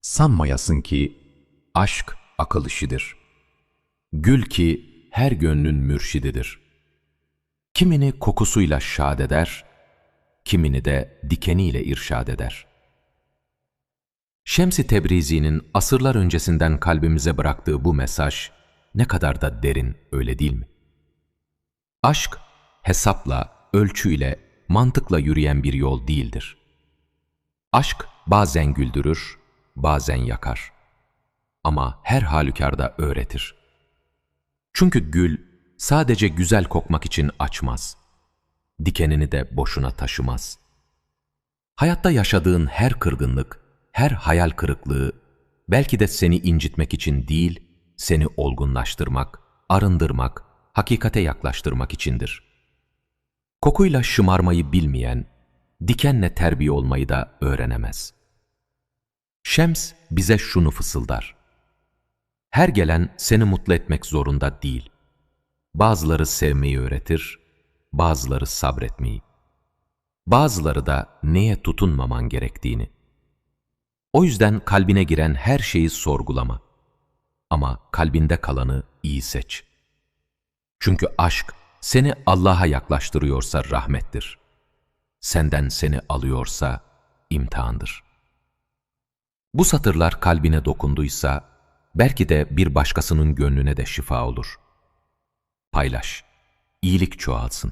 Sanmayasın ki aşk akıl işidir. Gül ki her gönlün mürşididir. Kimini kokusuyla şad eder, kimini de dikeniyle irşad eder. Şems-i Tebrizi'nin asırlar öncesinden kalbimize bıraktığı bu mesaj ne kadar da derin öyle değil mi? Aşk hesapla, ölçüyle, mantıkla yürüyen bir yol değildir. Aşk bazen güldürür, bazen yakar. Ama her halükarda öğretir. Çünkü gül sadece güzel kokmak için açmaz. Dikenini de boşuna taşımaz. Hayatta yaşadığın her kırgınlık, her hayal kırıklığı belki de seni incitmek için değil, seni olgunlaştırmak, arındırmak, hakikate yaklaştırmak içindir. Kokuyla şımarmayı bilmeyen, dikenle terbiye olmayı da öğrenemez. Şems bize şunu fısıldar. Her gelen seni mutlu etmek zorunda değil. Bazıları sevmeyi öğretir, bazıları sabretmeyi. Bazıları da neye tutunmaman gerektiğini. O yüzden kalbine giren her şeyi sorgulama. Ama kalbinde kalanı iyi seç. Çünkü aşk seni Allah'a yaklaştırıyorsa rahmettir. Senden seni alıyorsa imtihandır. Bu satırlar kalbine dokunduysa belki de bir başkasının gönlüne de şifa olur. Paylaş, iyilik çoğalsın.